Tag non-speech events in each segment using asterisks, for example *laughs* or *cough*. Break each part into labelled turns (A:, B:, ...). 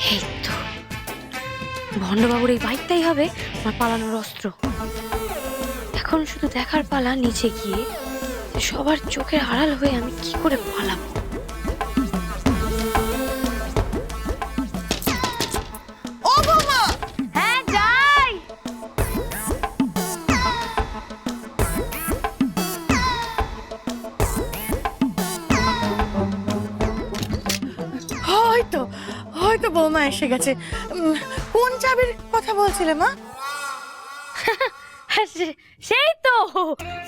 A: এই তো। ভণ্ডবাবুর এই বাইকটাই হবে আমার পালানোর অস্ত্র। এখন শুধু দেখার পালা, নিচে গিয়ে সবার চোখের আড়াল হয়ে আমি কি করে পালাবো?
B: হয়তো হয়তো বৌমা এসে গেছে। কোন চাবির কথা বলছিলে মা? *laughs*
A: সেই তো।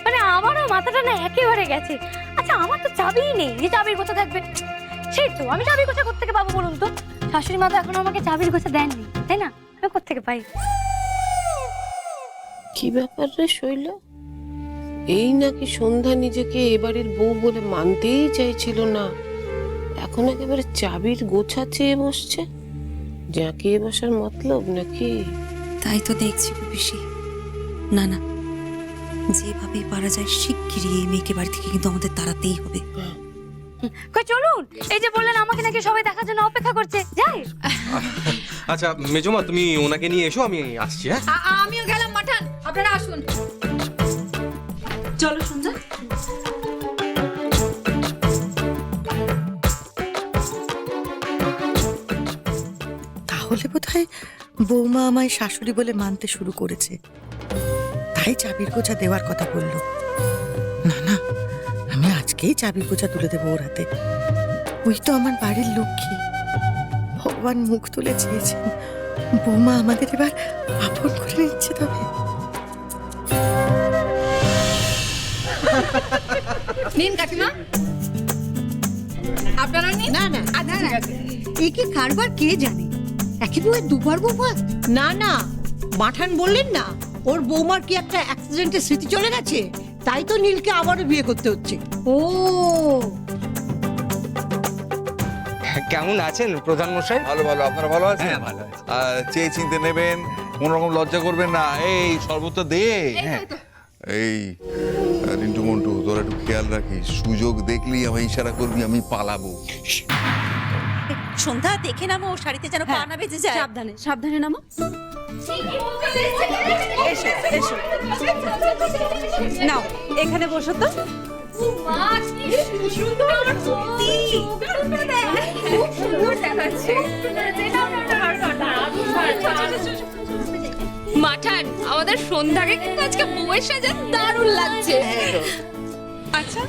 A: মানে আমারও মাথাটা না একেবারে গেছে। আচ্ছা আমার তো চাবিই নেই। যে চাবির গোছা থাকবে। সেই তো আমি চাবির গোছা কোথেকে পাবো বলুন তো? শাশুড়ি মা তো এখন আমাকে চাবির গোছা দেননি তাই না? আমি কোথেকে পাই?
C: কি ব্যাপার রে শৈল? এই নাকি সন্ধ্যা নিজেকে এবারের বউ বলে মানতেই চাইছিল না। এখন একেবারে চাবির গোছা চেয়ে বসছে। জাঁকিয়ে বসার মতলব নাকি?
D: তাই তো দেখছি পিসি না না যেভাবে পারা যায় শিগগিরই এই মেয়েকে বাড়ি থেকে কিন্তু আমাদের তাড়াতেই হবে।
A: কই চলুন! এই যে বললেন আমাকে নাকি সবাই দেখার জন্য অপেক্ষা করছে। যাই।
E: আচ্ছা মেজমা তুমি ওনাকে নিয়ে এসো আমি আসছি হ্যাঁ?
F: আমিও গেলাম মাঠান। আপনারা আসুন। চলো সন্ধ্যা
B: তাহলে বোধহয় বৌমা আমায় শাশুড়ি বলে মানতে শুরু করেছে। তাই চাবির গোছা দেওয়ার কথা বলল। না না আমি আজকেই চাবির গোছা তুলে দেবো ওর হাতে। ওই তো আমার বাড়ির লক্ষ্মী। ভগবান মুখ তুলে চেয়েছেন। বৌমা আমাদের এবার আপন করে নিচ্ছে তবে।
F: নিন কাকিমা। আপনারা নিন?
G: না না
F: আচ্ছা
G: কি কারবার কে জানে? একেবারে দুবার বৌমা? না না মাঠান বললেন না ওর বৌমার কি একটা অ্যাক্সিডেন্টের স্মৃতি চলে গেছে? তাই তো নীলকে আবারও বিয়ে করতে হচ্ছে।
F: ও।
H: কেমন আছেন প্রধান মশাই
I: ভালো ভালো আপনারা ভালো আছেন?
H: হ্যাঁ ভালো আছি।
I: আর চেয়ে চিনতে নেবেন কোন রকম লজ্জা করবেন না। এই সর্বত্র দে। হ্যাঁ। এই রিন্টু মন্টু তোরা একটু খেয়াল রাখিস। সুযোগ দেখলেই আমি ইশারা করবি আমি পালাবো।
D: সন্ধ্যা দেখে নামো ও শাড়িতে যেন পা না বেজে যায়।
F: সাবধানে সাবধানে নামো। নাও এখানে বসো তো।
J: মাঠান আমাদের সন্ধ্যাকে কিন্তু আজকে বউয়ের সাজে দারুণ লাগছে।
F: আচ্ছা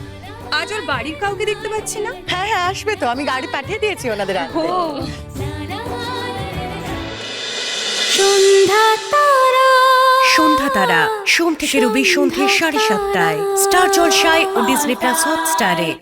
F: আজ ওর বাড়ির কাউকে দেখতে পাচ্ছি না?
B: হ্যাঁ হ্যাঁ আসবে তো। আমি গাড়ি পাঠিয়ে দিয়েছি ওনাদের আনতে।
F: ও।
A: সন্ধ্যা তারা।
K: সন্ধ্যা তারা সোম থেকে রবি সন্ধ্যে সাড়ে সাতটায়। স্টার জলসায় ও ডিজনি প্লাস হটস্টারে।